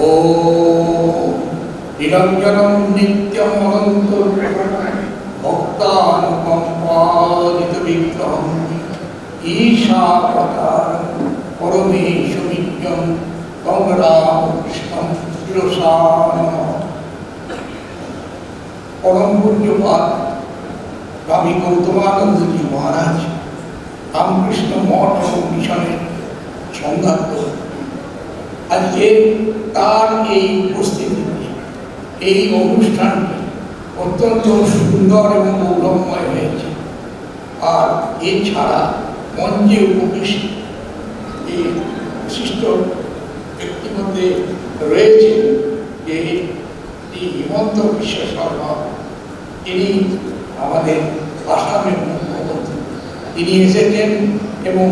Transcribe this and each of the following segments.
ও নিরঞ্জনম নিত্যম অনন্ত ভক্তানুকম্পাদিত বিগ্রহম ঈশাবতার পরমেশ কমরাম শিরসান পরম পূজ্যপাদ স্বামী গৌতমানন্দজি মহারাজ রামকৃষ্ণ মঠ ও মিশনের সংঘাত আজকে তার এই উপস্থিতিতে এই অনুষ্ঠানটি অত্যন্ত সুন্দর এবং গৌরবময় হয়েছে। আর এছাড়া মঞ্চে উপবিষ্ট এই বিশিষ্ট ব্যক্তির মধ্যে রয়েছে যে হিমন্ত বিশ্ব শর্মা। তিনি আমাদের আসামের মুখ্যমন্ত্রী। তিনি এসেছেন এবং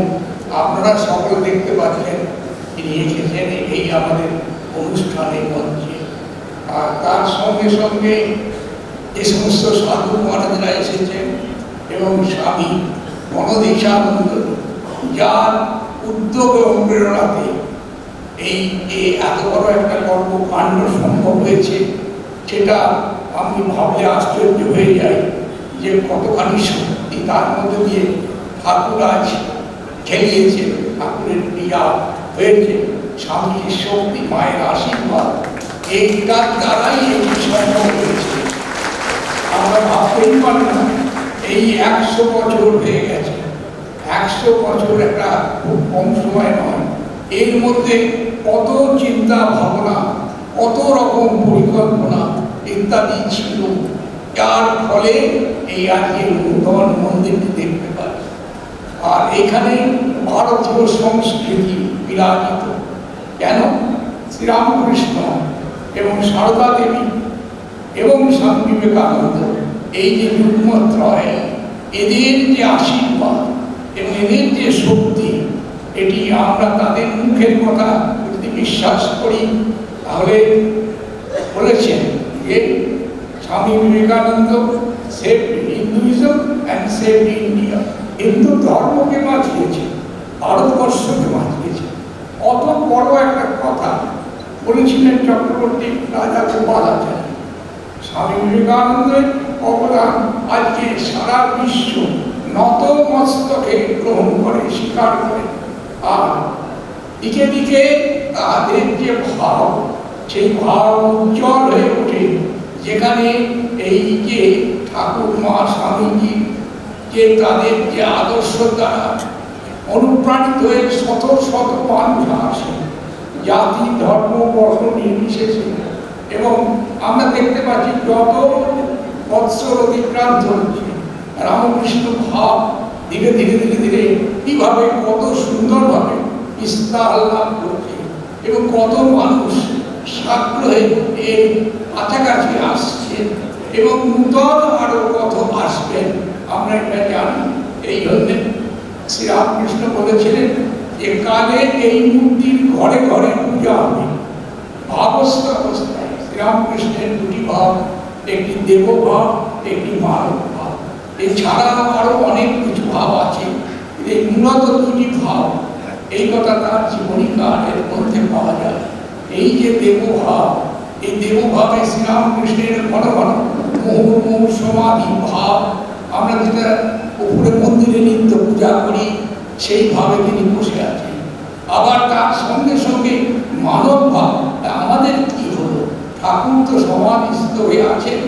আপনারা সকলে দেখতে পাচ্ছেন তিনি এসেছেন এই আমাদের অনুষ্ঠানে মঞ্চে আর তার সঙ্গে সঙ্গে যে সমস্ত সাধু মহারাজরা এসেছেন এবং স্বামী গণদেশানন্দ যার উদ্যোগ এবং প্রেরণাতে এই এত বড় একটা কর্মকাণ্ড সম্ভব হয়েছে, সেটা আমি ভাবলে আশ্চর্য হয়ে যাই যে কতখানি শক্তি তার মধ্যে দিয়ে ঠাকুর আজ খেলিয়েছেন ঠাকুরের ক্রিয়া। হয়েছে। স্বামীর শক্তি, মায়ের আশীর্বাদ এইটার দ্বারাই এটি সম্ভব হয়েছে। আমরা ভাবতেই পারি না, এই একশো বছর হয়ে গেছে। একশো বছর একটা খুব কম সময় নয়। এর মধ্যে কত চিন্তা ভাবনা, কত রকম পরিকল্পনা ইত্যাদি ছিল। যার ফলে এই আজকের নূতন মন্দিরটি দেখতে পাই। আর এখানে ভারতীয় সংস্কৃতি বিরাজিত কেন? শ্রীরামকৃষ্ণ এবং সারদা দেবী এবং স্বামী বিবেকানন্দ, এই যে যুগ্মত্রয় এদের যে আশীর্বাদ এবং এদের যে শক্তি, এটি আমরা তাদের মুখের কথা যদি বিশ্বাস করি, তাহলে বলেছেন যে Swami Vivekananda, save Hinduism and save India. Hindu ধর্মকে বাঁচিয়েছে, ভারতবর্ষকে বাঁচিয়েছে। অত বড় একটা কথা বলেছিলেন চক্রবর্তী রাজা গোপালাচার্য স্বামী বিবেকানন্দের অবদান আজকে সারা বিশ্ব নত মস্তকে গ্রহণ করে, স্বীকার করে। আর দিকে দিকে তাদের যে ভাব, সেই ভাব উজ্জ্বল হয়ে ওঠে। যেখানে এই যে ঠাকুর মা স্বামীজি, যে তাদের যে আদর্শ দ্বারা অনুপ্রাণিত হয়ে শত শত মানুষ আসে। জাতি, ধর্ম, বর্ণ নির্বিশেষে। এবং আমরা দেখতে পাচ্ছি যত বৎসর অতিক্রান্ত হচ্ছে। রামকৃষ্ণ ভাব ধীরে ধীরে ধীরে ধীরে কীভাবে কত সুন্দরভাবে বিস্তার লাভ করছে এবং কত মানুষ সাগ্রহে এর কাছাকাছি আসছে এবং নূতন আরও কত আসবেন আমরা এটা জানি। এই জন্যে শ্রীরামকৃষ্ণ বলেছিলেন যে কালে এই মূর্তির ঘরে ঘরে পূজা হবে। ভাবস্থ অবস্থায় শ্রীরামকৃষ্ণের দুটি ভাব একটি দেবভাব, একটি মানব ভাব এছাড়া আরও অনেক কিছু ভাব আছে। এই মূলত দুটি ভাব, এই কথা তার জীবনী কালের মধ্যে পাওয়া যায়। এই যে দেবভাব, এই দেবভাবে শ্রীরামকৃষ্ণের ঘন ঘন মুহুর্মুহ সমাধি ভাব, আমরা যেটা উপরে মন্দিরে নিত্য পূজা করি, সেইভাবে তিনি বসে আছেন। আবার তার সঙ্গে সঙ্গে মানব ভাব আমাদের কি হলো? ঠাকুর তো সমাধিস্থ হয়ে আছেন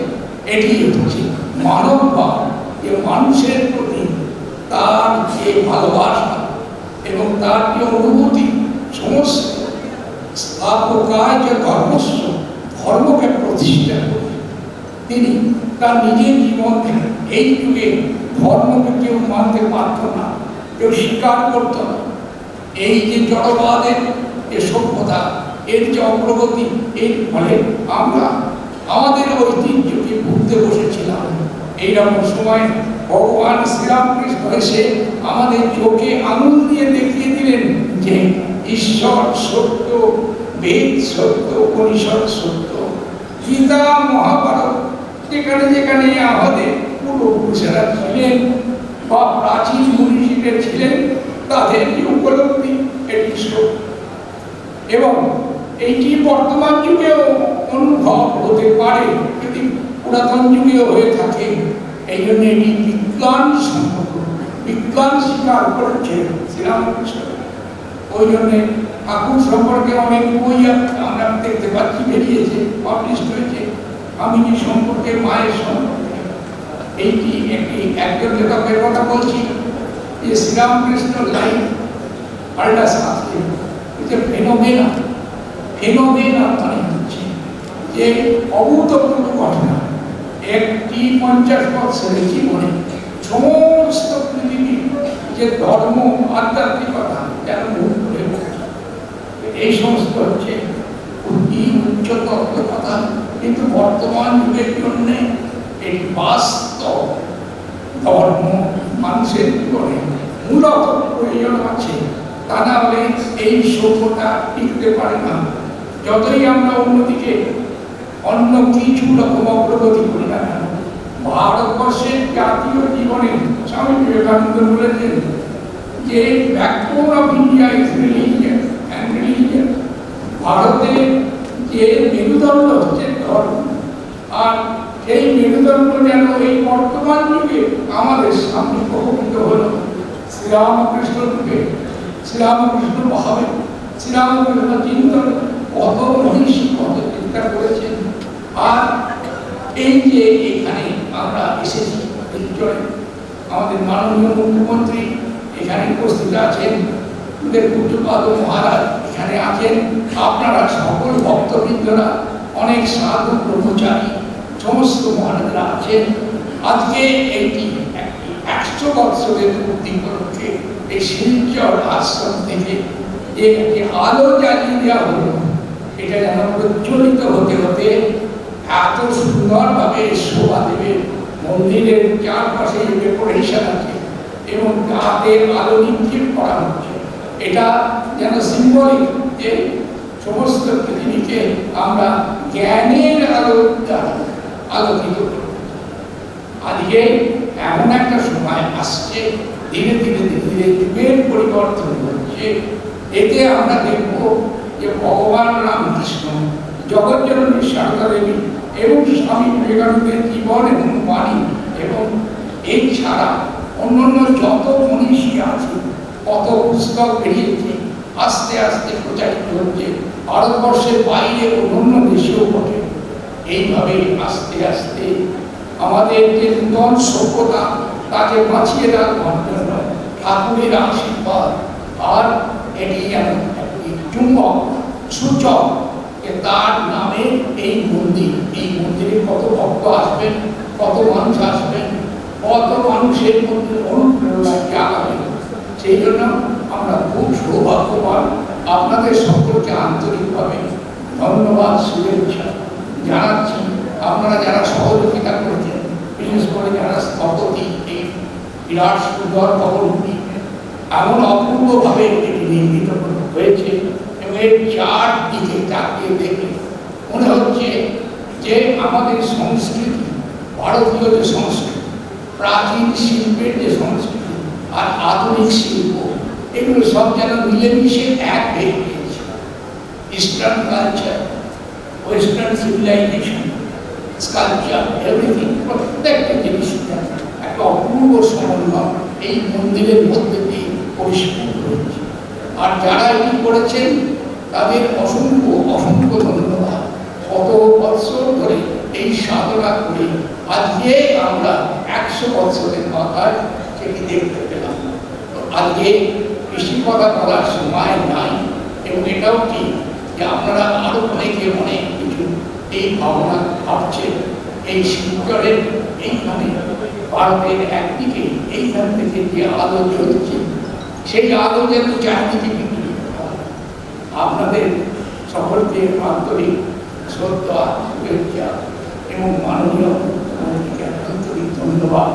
এটি হচ্ছে মানব ভাব, যে মানুষের প্রতি তার যে ভালোবাসা এবং তার যে অনুভূতি, সমস্ত যে ধর্মস্ব ধর্মকে প্রতিষ্ঠা করে, তিনি তার নিজের জীবন এই যুগে ধর্মকে কেউ মানতে পারত না, কেউ স্বীকার করত না। এই যে জড়বাদের যে সভ্যতা, এর যে অগ্রগতি, এর ফলে আমরা আমাদের ঐতিহ্যকে ভুলতে বসেছিলাম। এইরকম সময় ভগবান শ্রীরামকৃষ্ণ এসে আমাদের চোখে আঙুল দিয়ে দেখিয়ে দিলেন যে ঈশ্বর সত্য, বেদ সত্য পরিষদ সত্য, গীতা, মহাভারত, যেখানে যেখানে আমাদের পূর্বপুরুষেরা ছিলেন বা প্রাচীন মনীষীরা ছিলেন, তাদের উপলব্ধি? এটি সত্য এবং এইটি বর্তমান যুগেও অনুভব হতে পারে যদি পুরাতন যুগেও হয়ে থাকে। এই জন্য এটি বিজ্ঞান সম্পর্ক। বিজ্ঞান স্বীকার করেছে শ্রীরামকৃষ্ণ। ওই জন্যে ঠাকুর সম্পর্কে অনেক বই আমরা দেখতে পাচ্ছি, বেরিয়েছে পাবলিশ হয়েছে। আমি সম্পর্কে মায়ের সম্পর্কে এইটি একটি একজন লেখকের কথা বলছি? যে শ্রীরামকৃষ্ণ লাইন পাল্টা শাস্ত্রে যে ফেনোমেনা ফেনোমেনা মানে হচ্ছে যে অভূতপূর্ব ঘটনা। একটি পঞ্চাশ বৎসরের জীবনে সমস্ত পৃথিবীর যে ধর্ম, আধ্যাত্মিকতা যেন মুখ করে এই সমস্ত হচ্ছে অতি উচ্চতর কথা কিন্তু বর্তমান যুগের জন্য বাস্তব ধর্ম মানুষের জীবনে মূলত প্রয়োজন আছে। তা না হলে এই সভ্যতা টিকতে পারে না। যতই আমরা অন্যদিকে অন্য কিছু রকম অগ্রগতি করি না ভারতবর্ষের জাতীয় জীবনে স্বামী বিবেকানন্দ বলেছেন যে backbone of India is religion and religion ভারতে যে মেরুদণ্ড হচ্ছে ধর্ম, আর সেই মেরুদণ্ড যেন এই বর্তমান যুগে আমাদের সামনে প্রকটিত হল। শ্রীরামকৃষ্ণ রূপে, শ্রীরামকৃষ্ণ ভাবে শ্রীরামকৃষ্ণ চিন্তন কত মনীষী কত চিন্তা করেছেন। আর এই যে এখানে আমরা এসেছি আমাদের মাননীয় মুখ্যমন্ত্রী এখানে উপস্থিত আছেন, আমাদের পূজ্যপাদ মহারাজ এখানে আছেন। আপনারা সকল ভক্তবৃন্দরা, অনেক সাধু ব্রহ্মচারী সমস্ত মহারাজরা আছেন। আজকে একটি একশো বৎসরের পূর্তি উপলক্ষে এই শিলচর আশ্রম থেকে যে একটি আলো জ্বালিয়ে দেওয়া হলো, এটা যেন প্রজ্বলিত হতে হতে এত সুন্দরভাবে শোভা দেবে মন্দিরের চারপাশে ডেকোরেশন আছে এবং তাতে আলো নিক্ষেপ করা হচ্ছে। এটা যেন সিম্বলিক যে সমস্ত পৃথিবীকে আমরা জ্ঞানের আলো দ্বারা আলোকিত আজকে এমন একটা সময় আসছে, ধীরে ধীরে ধীরে যুগের পরিবর্তন হচ্ছে। এতে আমরা দেখব যে ভগবান এবং স্বামী বিবেকানন্দের জীবন এবং বাণী এবং এই ছাড়া অন্যান্য যত মনীষী আছে, কত পুস্তক বেরিয়েছে, আস্তে আস্তে প্রচারিত হচ্ছে। ভারতবর্ষের বাইরে অন্যান্য দেশেও ঘটে এইভাবে আস্তে আস্তে আমাদের যে নূতন সভ্যতা, তাকে বাঁচিয়ে রাখবার জন্য ঠাকুরের আশীর্বাদ। আর এটি একটি চুম্বক, সূচক তার নামে এই মন্দির, এই মন্দিরে কত ভক্ত আসবেন, কত মানুষ আসবেন, কত মানুষের মধ্যে অনুপ্রেরণা জাগাবেন সেই জন্য আমরা খুব সৌভাগ্যবান। আপনাদের সকলকে আন্তরিকভাবে ধন্যবাদ, শুভেচ্ছা। জানাচ্ছি আপনারা যারা সহযোগিতা করেছেন, বিশেষ করে যারা স্থপতি এই বিরাট সুন্দর ভবনটি এমন অপূর্বভাবে এটি নির্মিত হয়েছে এবং এর চারদিকে তাকিয়ে দেখে মনে হচ্ছে যে আমাদের সংস্কৃতি, ভারতীয় যে সংস্কৃতি, প্রাচীন শিল্পের যে সংস্কৃতি আর আধুনিক শিল্প, এগুলো সব যেন মিলেমিশে এক হয়ে গিয়েছে। Eastern culture western civilization sculpture everything প্রত্যেকটা জিনিস একটা অপূর্ব সমন্বয় এই মন্দিরের মধ্যে দিয়ে পরিষ্কার হয়েছে আর যারা এটি করেছেন, তাদের অসংখ্য অসংখ্য ধন্যবাদ। কত বৎসর ধরে এই সাধনা করে আজকে আমরা একশো বছরের মাথায় সেটি দেখতে পেলাম। আজকে বেশি কথা বলার সময় নাই, এবং এটাও ঠিক যে আপনারা আরও অনেকে, অনেক এই ভাবনা ভাবছে, এই শিলচরের এইখানে ভারতের একদিকে, এইখান থেকে যে আলো জ্বলছে, সেই আলো যেন চারদিকে বিক্রি আপনাদের সকলকে আন্তরিক শ্রদ্ধা, শুভেচ্ছা এবং মাননীয় মুখ্যমন্ত্রীকে আন্তরিক ধন্যবাদ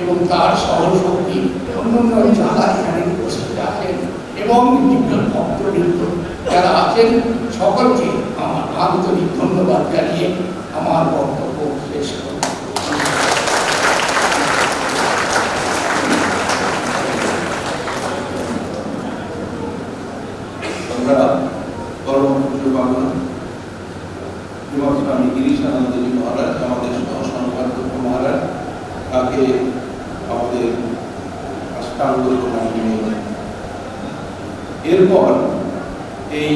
এবং তার সহশক্তি অন্যান্য যারা এখানে উপস্থিত আছেন এবং বিভিন্ন ভক্তবৃন্দ যারা আছেন সকলকে আমার আন্তরিক ধন্যবাদ জানিয়ে আমার বক্তব্য শেষ করব আমাদের তাকে আমাদের এরপর এই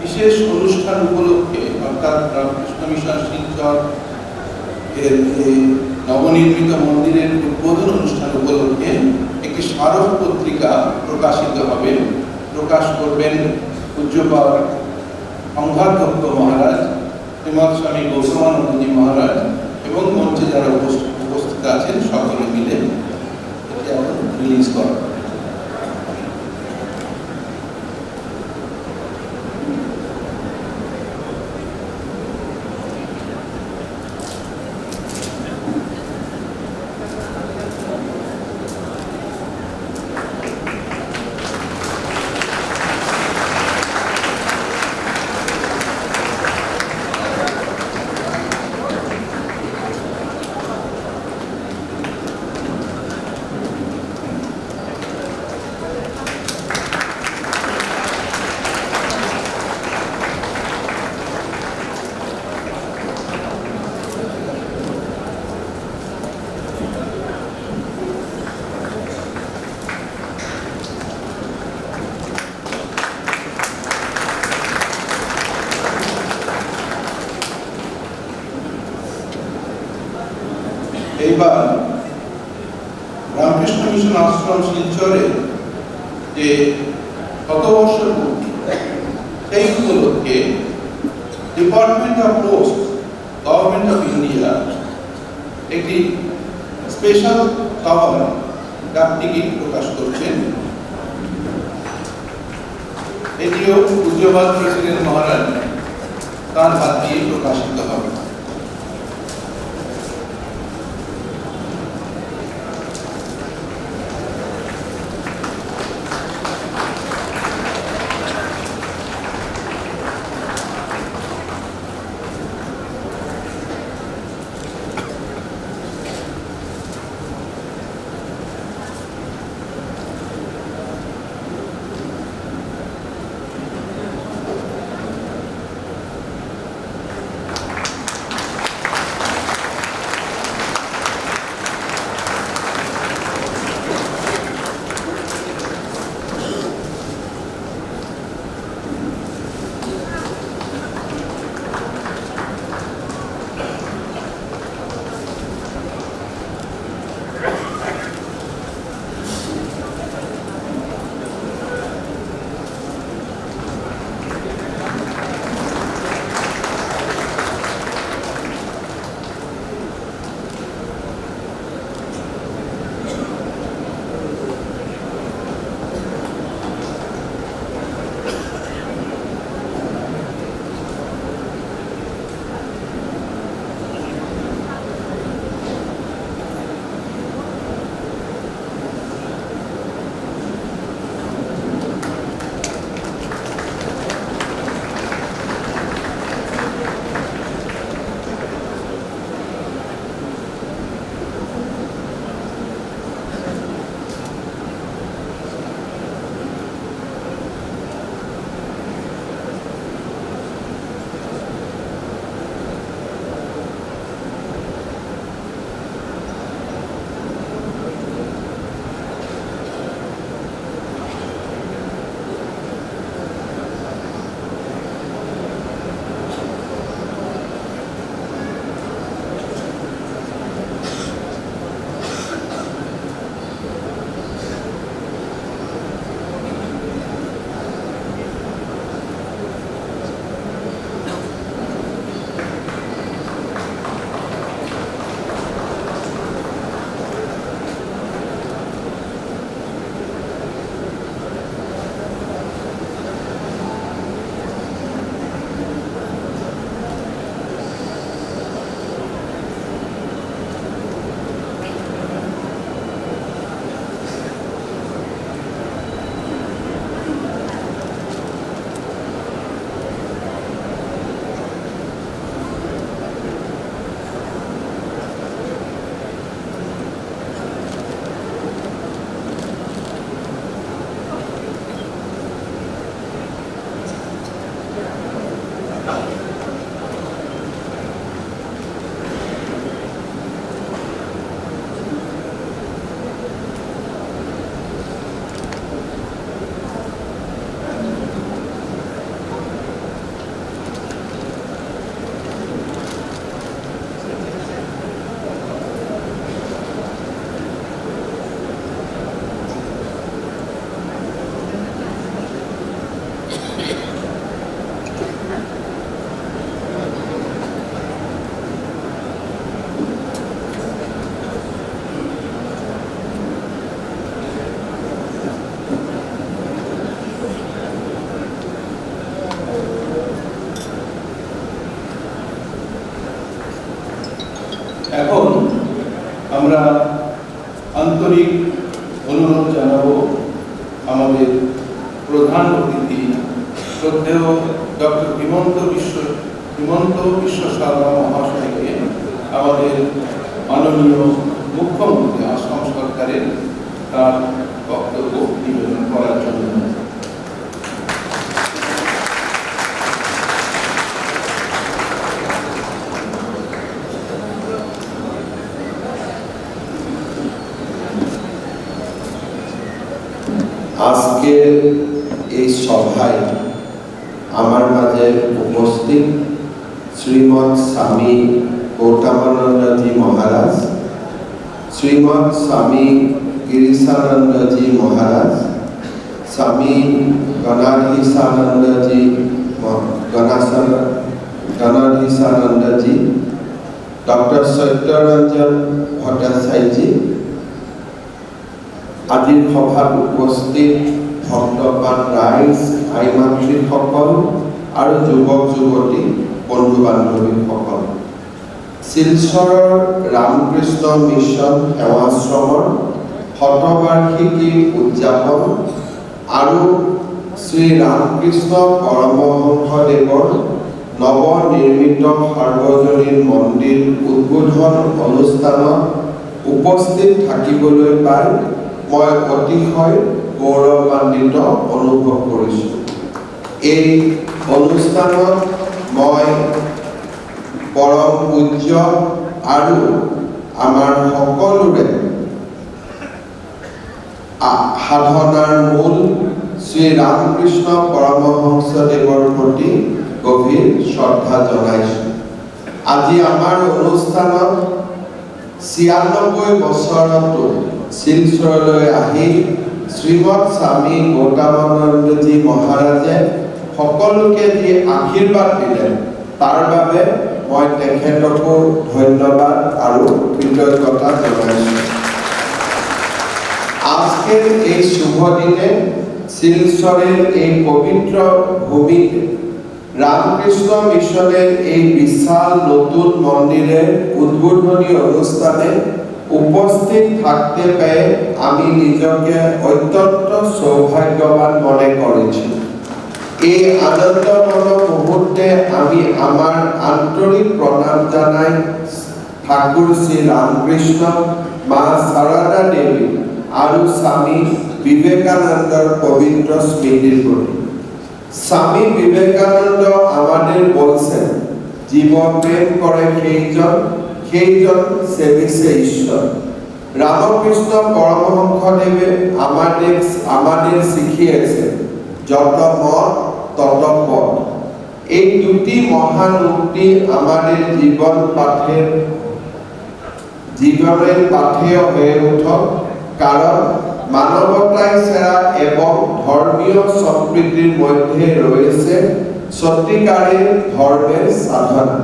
বিশেষ অনুষ্ঠান উপলক্ষে অর্থাৎ রামকৃষ্ণ মিশন শিলচর এর নবনির্মিত মন্দিরের উদ্বোধন অনুষ্ঠান উপলক্ষে একটি স্মারক পত্রিকা প্রকাশিত হবে। প্রকাশ করবেন পূজ্যপাল সংঘাধ্যক্ষ মহারাজ, শ্রীমৎ স্বামী গৌতমানন্দজি মহারাজ এবং মঞ্চে যারা উপস্থিত উপস্থিত আছেন, সকলে মিলে এটি এখন রিলিজ করা। এইবার রামকৃষ্ণ মিশন আশ্রম শিলচরে যে শতবর্ষ পূর্তি সেই উপলক্ষে department of post government of India একটি স্পেশাল কভার ডাক টিকিট প্রকাশ করছেন। এটিও পূজ্যবাদ প্রেসিডেন্ট মহারাজ তার হাত দিয়ে প্রকাশিত হবে। আমরা আন্তরিক অনুরোধ জানাব আমাদের প্রধান অতিথি, শ্রদ্ধেয় ডক্টর হিমন্ত বিশ্ব হিমন্ত বিশ্ব শর্মা মহাশয়কে আমাদের মাননীয় মুখ্যমন্ত্রী আসাম সরকারের তার শ্ৰীমৎ স্বামী গৌতমানন্দজি মহাৰাজ শ্ৰীমৎ স্বামী গিৰিশানন্দজি মহাৰাজ স্বামী গণাধীশানন্দজি গণাশান গণাধীশানন্দজি ডক্টৰ সত্যৰঞ্জন ভট্টাচাৰ্যজী আজিৰ সভাত উপস্থিত ভক্তপান ৰাইজ আই মাতৃসকল আৰু যুৱক যুৱতী বন্ধু বান্ধৱীসকল শিলচৰৰ ৰামকৃষ্ণ মিছন সেৱাশ্ৰমৰ শতবাৰ্ষিকী উদযাপন আৰু শ্ৰী ৰামকৃষ্ণ পৰমহংসদেৱৰ নৱনিৰ্মিত সাৰ্বজনীন মন্দিৰ উদ্বোধন অনুষ্ঠানত উপস্থিত থাকিবলৈ পাই মই অতিশয় গৌৰৱান্বিত অনুভৱ কৰিছোঁ। এই অনুষ্ঠানত মই পৰম পূজ্য আৰু আমাৰ সকলোৰে সাধনাৰ মূল শ্ৰী ৰামকৃষ্ণ পৰমহংসদেৱৰ প্ৰতি গভীৰ শ্ৰদ্ধা জনাইছোঁ। আজি আমাৰ অনুষ্ঠানত ছিয়ান্নব্বৈ বছৰতো শিলচৰলৈ আহি শ্ৰীমৎ স্বামী গৌতমানন্দজী মহাৰাজে সকলোকে যি আশীৰ্বাদ দিলে তাৰ বাবে মই তেখেতকো ধন্যবাদ আৰু কৃতজ্ঞতা জনাইছোঁ। আজকের এই শুভ দিনে শিলচরের এই পবিত্র ভূমিতে রামকৃষ্ণ মিশনের এই বিশাল নতুন মন্দিরের উদ্বোধনী অনুষ্ঠানে উপস্থিত থাকতে পেয়ে আমি নিজকে অত্যন্ত সৌভাগ্যবান মনে করেছি এই আনন্দময় মুহূর্তে আমি আমার আন্তরিক প্রণাম জানাই ঠাকুর শ্রী রামকৃষ্ণ, মা সারদা দেবী আৰু স্বামী বিবেকানন্দৰ পবিত্র স্মৃতির প্রতি স্বামী বিবেকানন্দ আমাদের বলছেন জীব প্রেম করে সেইজন সেইজন সেবিছে ঈশ্বর। রামকৃষ্ণ পরমহংসদেবে আমাদের আমাদের শিখিয়েছে, যত মত তত এই দুটি মহান উক্তি আমাদের জীবন পাঠের জীবনের পাঠেয় হয়ে উঠক। কারণ মানবতাই সেরা এবং ধর্মীয় সম্প্রীতির মধ্যে রয়েছে সত্যিকারের ধর্মের সাধনা।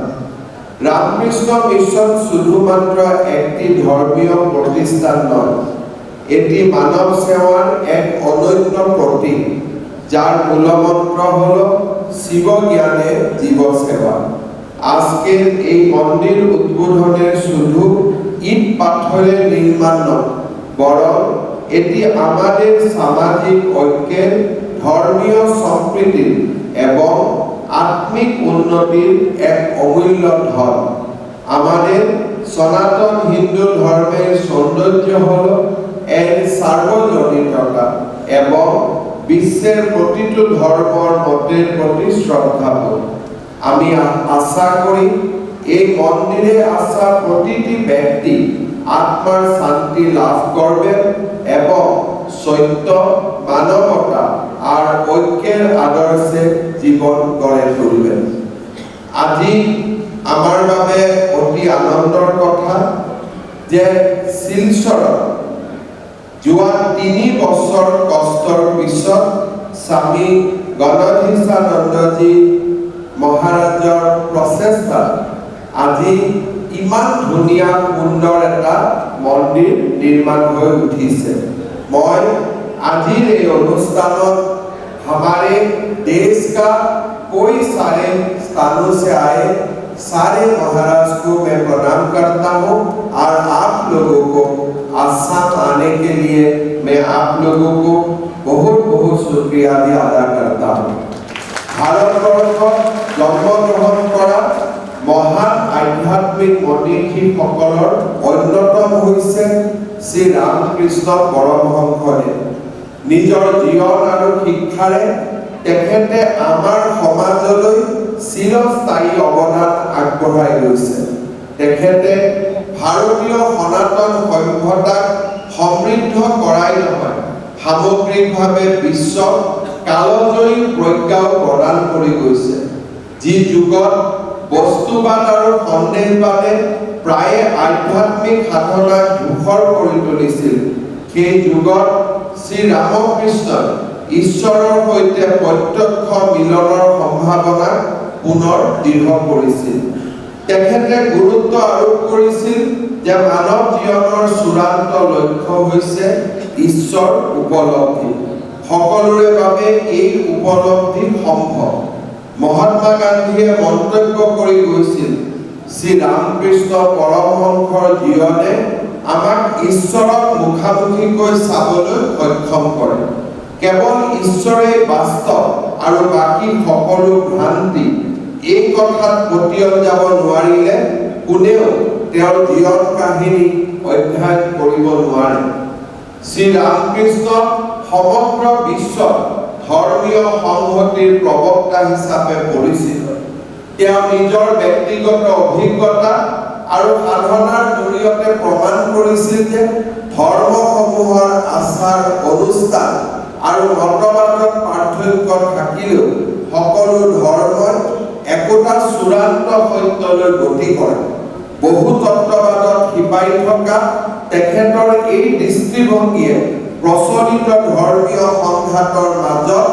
রামকৃষ্ণ মিশন শুধুমাত্র একটি ধর্মীয় প্রতিষ্ঠান নয়, এটি মানব সেবার এক অনন্য প্রতীক। যার মূলমন্ত্র হল শিব জ্ঞানে জীব সেবা আজকের এই মন্দির উদ্বোধনের শুধু ইট পাথরের নির্মাণ বরং এটি আমাদের সামাজিক ঐক্যের ধর্মীয় সম্প্রীতির এবং আত্মিক উন্নতির এক অমূল্য ধন। আমাদের সনাতন হিন্দু ধর্মের সৌন্দর্য হল এর সার্বজনীনতা এবং বিশ্বের প্রতিটি ধর্মর মতের প্রতি শ্রদ্ধাবোধ আমি আশা করি এই মন্দিরে আসা প্রতিটি ব্যক্তি আত্মার শান্তি লাভ করবে এবং সত্য, মানবতা আর ঐক্যের আদর্শে জীবন গড়ে তুলবেন। আজি আমাৰ বাবে অতি আনন্দৰ কথা যে শিলচৰত যোৱা তিনি বছৰ কষ্টৰ পিছত স্বামী গণধীশানন্দজী মহাৰাজৰ প্ৰচেষ্টাত আজি ইমান ধুনীয়া সুন্দৰ এটা মন্দিৰ নিৰ্মাণ হৈ উঠিছে মই আজিৰ এই অনুষ্ঠানত हमारे देश का कोई सारे स्थानों से आए सारे महाराज को मैं प्रणाम करता हूँ और आप लोगों को आसाम आने के लिए मैं आप लोगों को बहुत बहुत शुक्रिया भी अदा करता हूँ ভাৰতবৰ্ষত জন্মগ্ৰহণ কৰা মহান আধ্যাত্মিক মনীষীসকলৰ অন্যতম হৈছে শ্ৰী ৰামকৃষ্ণ পৰমহংসদেৱ নিজৰ জীৱন আৰু শিক্ষাৰে তেখেতে আমাৰ সমাজলৈ চিৰস্থায়ী অৱদান আগবঢ়াই গৈছে তেখেতে ভাৰতীয় সনাতন সভ্যতাক সমৃদ্ধ কৰাই নহয় সামগ্ৰিকভাৱে বিশ্বক কালজয়ী প্ৰজ্ঞাও প্ৰদান কৰি গৈছে। যি যুগত বস্তুবাদ আৰু সন্দেহবাদে প্ৰায়ে আধ্যাত্মিক সাধনাক ধূসৰ কৰি তুলিছিল সেই যুগত শ্ৰী ৰামকৃষ্ণই ঈশ্বৰৰ সৈতে প্ৰত্যক্ষ মিলনৰ সম্ভাৱনা পুনৰ দৃঢ় কৰিছিল। তেখেতে গুৰুত্ব আৰোপ কৰিছিল যে মানৱ জীৱনৰ চূড়ান্ত লক্ষ্য হৈছে ঈশ্বৰ উপলব্ধি। সকলোৰে বাবে এই উপলব্ধি সম্ভৱ। মহাত্মা গান্ধীয়ে মন্তব্য কৰি গৈছিল শ্ৰী ৰামকৃষ্ণ পৰমহংসৰ জীৱনে আমাক ঈশ্বৰক মুখামুখিকৈ চাবলৈ সক্ষম কৰে। কেৱল ঈশ্বৰেই বাস্তৱ আৰু বাকী সকলো ভ্ৰান্তি এই কথাত পতিয়ন যাব নোৱাৰিলে কোনেও তেওঁৰ জীৱন কাহিনী অধ্যয়ন কৰিব নোৱাৰে। শ্ৰী ৰামকৃষ্ণ সমগ্ৰ বিশ্বত ধৰ্মীয় সংহতিৰ প্ৰবক্তা হিচাপে পৰিচিত। তেওঁ নিজৰ ব্যক্তিগত অভিজ্ঞতা আৰু সাধনাৰ জৰিয়তে প্ৰমাণ কৰিছিল যে ধৰ্মসমূহৰ আচাৰ অনুষ্ঠান আৰু মতবাদত পাৰ্থক্য থাকিলেও সকলো ধৰ্মই একোটা চূড়ান্ত সত্যলৈ গতি কৰে। বহু তত্ত্ববাদত শিপাই থকা তেখেতৰ এই দৃষ্টিভংগীয়ে প্ৰচলিত ধৰ্মীয় সংঘাতৰ মাজত